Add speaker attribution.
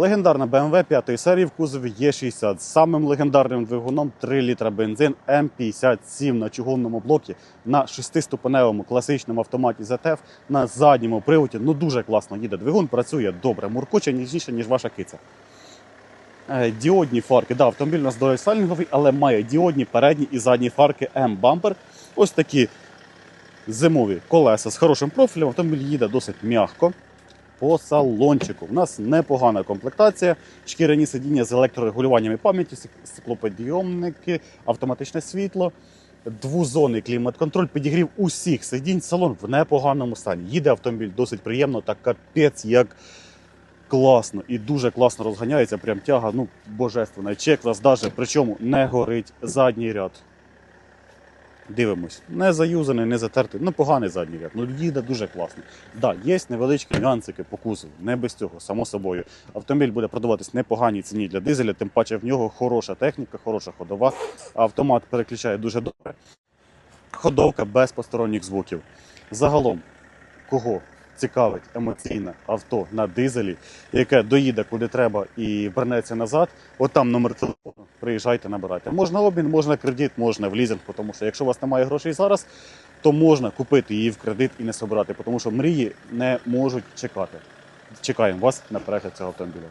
Speaker 1: Легендарна BMW 5 серії в кузові Е60 з самим легендарним двигуном 3 літра бензин М57 на чугунному блокі на шестиступеневому класичному автоматі ZF на задньому приводі. Ну дуже класно їде двигун, працює добре, муркоче ніжніше, ніж ваша киця. Е, Діодні фарки. Да, автомобіль у нас дорестайлінговий, але має діодні передні і задні фарки М-бампер. Ось такі зимові колеса з хорошим профілем. Автомобіль їде досить м'яко. По салончику. У нас непогана комплектація, шкіряні сидіння з електрорегулюванням і пам'яті, стеклоподйомники, автоматичне світло, двозонний клімат-контроль, підігрів усіх сидінь. Салон в непоганому стані. Їде автомобіль досить приємно та капець як класно і дуже класно розганяється. Прям тяга, ну божественна. Чек роздаже, причому не горить задній ряд. Дивимось. Не заюзаний, не затертий. Ну, поганий задній ряд. Ну, їде дуже класно. Да, є невеличкі нюансики по кузову, не без цього, само собою. Автомобіль буде продаватись непоганій ціні для дизеля, тим паче в нього хороша техніка, хороша ходова. Автомат переключає дуже добре. Ходовка без посторонніх звуків. Загалом, кого цікавить емоційне авто на дизелі, яке доїде куди треба і вернеться назад, от там номер телефону. Приїжджайте, набирайте. Можна обмін, можна кредит, можна в лізинг, тому що якщо у вас немає грошей зараз, то можна купити її в кредит і не собирати, тому що мрії не можуть чекати. Чекаємо вас на перегляд цього автомобіля.